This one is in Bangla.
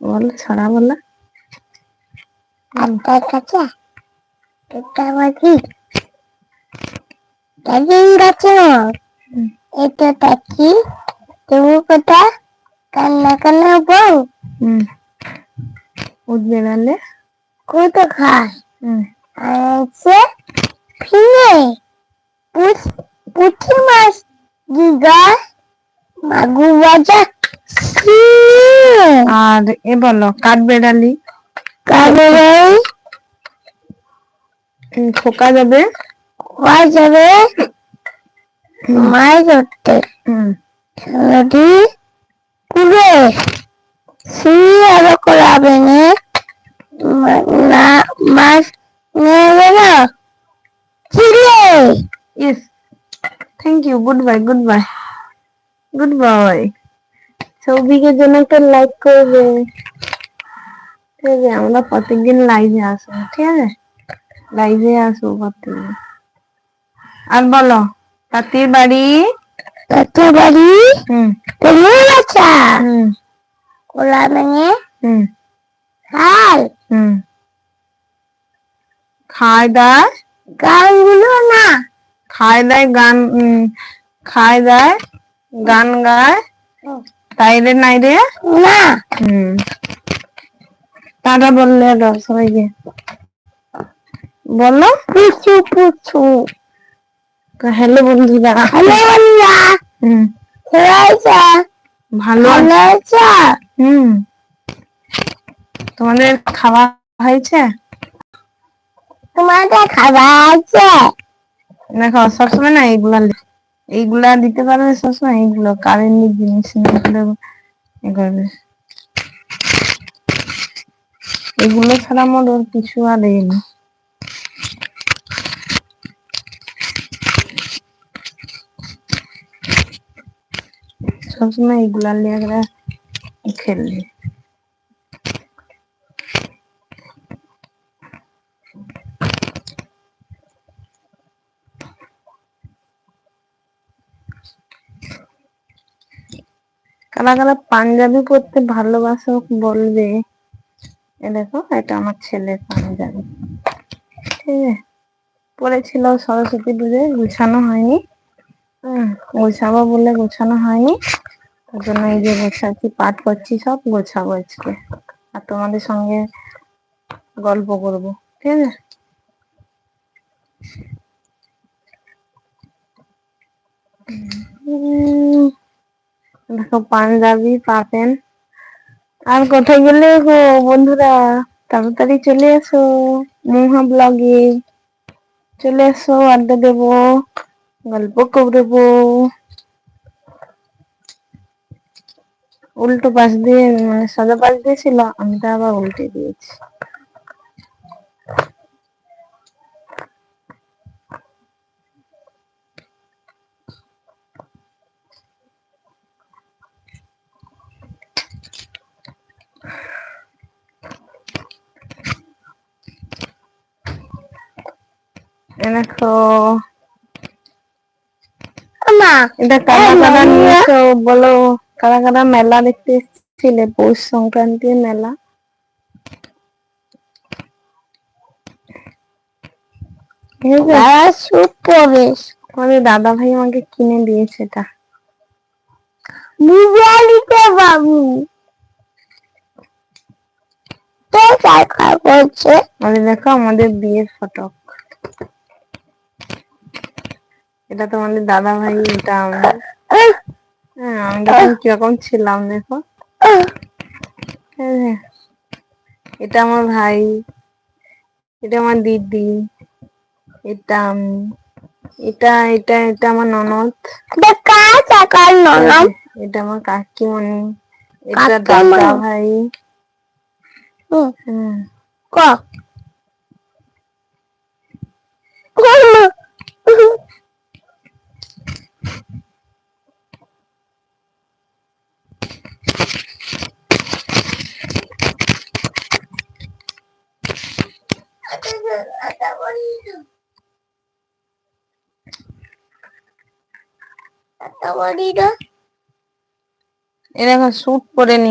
বলো ছড়া বলো। একটা কাছে একটা বাকি দাদিন গাছে এটা তাকি তুমি কোথা কান্না কান্না বউ? হুম। উঠ বেড়ালে কত খায় আর হচ্ছে পুঁচ- পুঁটি মাছ। দিগা মাগুর বাজা আর এ বলো কাঠ বেড়ালি কাগরে খোকা যাবে। খোয়া যাবে। মাছ ধরতে। নদী পুরে সিঁড়ি করাবে না মাছ নেবে না? চিলে yes thank you good bye good bye good bye সৌভিকের জন্য একটা লাইক করবে। ঠিক আছে আমরা প্রত্যেকদিন লাইভে আসব ঠিক আছে? লাইভে আসব প্রত্যেকদিন। আর বলো তাঁতির বাড়ি? কত বাড়ি? হুম। বাচ্চা? হুম। কোলা ভেঙে হুম। খাল? হুম। খায় দায়? গানগুলো না। খায় দায় গান খায় দায় গান গায়? তাই রে নাই রে? না। হুম। টাটা বললে দাও সবাইকে বলো। পুচু পুচু। হ্যালো বন্ধুরা। হ্যালো বন্ধুরা। হুম। ভালো আছে হুম। তোমাদের খাওয়া হয়েছে? তোমাদের খাবার আছে দেখো সবসময় না এইগুলা এইগুলা দিতে পারবে সবসময়? এইগুলো কারেন্টের জিনিস নিয়ে করে এ করবে। এগুলো ছাড়া আমার ওর কিছু আর এই না সবসময় এগুলা নিয়ে করে কারা কারা পাঞ্জাবি পরতে ভালোবাসো বলবে। এ দেখো এটা আমার ছেলের পাঞ্জাবি। ঠিক আছে। পরেছিল সরস্বতী পুজোয় গুছানো হয়নি। হম গোছাবো বলে গোছানো হয়নি। তার জন্য এই যে গোছাচ্ছি পাঠ করছি সব গোছাবো আজকে। আর তোমাদের সঙ্গে গল্প করব। ঠিক আছে? উম, দেখো পাঞ্জাবি পাবেন আর কোথায় গেলে গো বন্ধুরা? তাড়াতাড়ি চলে এসো, মহা ব্লগে। চলে এসো, আড্ডা দেবো, গল্প করব। উল্টো পাশ দিয়ে মানে সাদা পাশ দিয়ে ছিল আমি তো আবার উল্টে দিয়েছি। দেখো মা এটা কারা কারা নিয়েছো বলো কারা কারা মেলা দেখতে এসেছিলে পৌষ সংক্রান্তির মেলা। ঠিক আছে? তারা সুপ আমাদের দাদা ভাই আমাকে কিনে দিয়েছে এটা। বিরিয়ানিতে বাবু। কে সাক্ষাৎ করছে আমাদের দেখো আমাদের বিয়ের ফটো এটা তোমাদের দাদা ভাই এটা আমাদের হ্যাঁ আমি তখন কীরকম ছিলাম দেখো। এটা আমার ভাই এটা আমার দিদি এটা আমি এটা এটা এটা আমার ননদ। এটা আমার কাকিমণি এটা দাদা ভাই হুম, এ দেখো স্যুট পরে নি